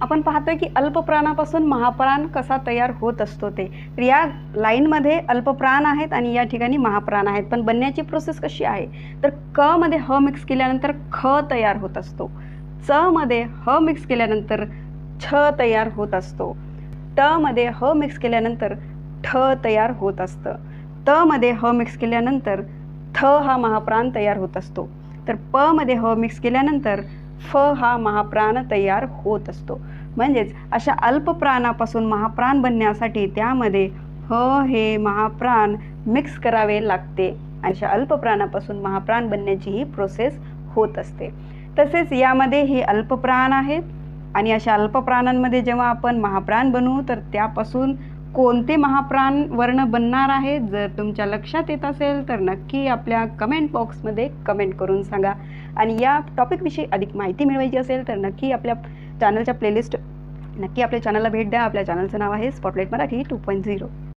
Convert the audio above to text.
आपण पाहतोय की अल्पप्राणापासून महाप्राण कसा तयार होत असतो ते. तर या लाईनमध्ये अल्पप्राण आहेत आणि या ठिकाणी महाप्राण आहेत. पण बनण्याची प्रोसेस कशी आहे? तर क मध्ये ह मिक्स केल्यानंतर ख तयार होत असतो. च मध्ये ह मिक्स केल्यानंतर छ तयार होत असतो. ट मध्ये ह मिक्स केल्यानंतर ठ तयार होत असतं. त मध्ये ह मिक्स केल्यानंतर थ हा महाप्राण तयार होत असतो. तर प मध्ये ह मिक्स केल्यानंतर फ हा महाप्राण तयार होत असतो. म्हणजेच अशा अल्पप्राणापासून महाप्राण बनण्यासाठी त्यामध्ये ह हे महाप्राण मिक्स करावे लागते. अशा अल्पप्राणापासून महाप्राण बनण्याची ही प्रोसेस होत असते. तसेच यामध्ये हे अल्पप्राण आहेत. आणि अशा अल्पप्राणांमध्ये जेव्हा आपण महाप्राण बनवू तर त्यापासून कोणते महाप्राण वर्ण बनणार आहेत जर तुमच्या लक्षात येत असेल तर नक्की आपल्या कमेंट बॉक्समध्ये कमेंट करून सांगा. आणि या टॉपिकविषयी अधिक माहिती मिळवायची असेल तर नक्की आपल्या चॅनलच्या प्लेलिस्ट नक्की आपल्या चॅनलला भेट द्या. आपल्या चॅनलचं नाव आहे spotlight Marathi two point zero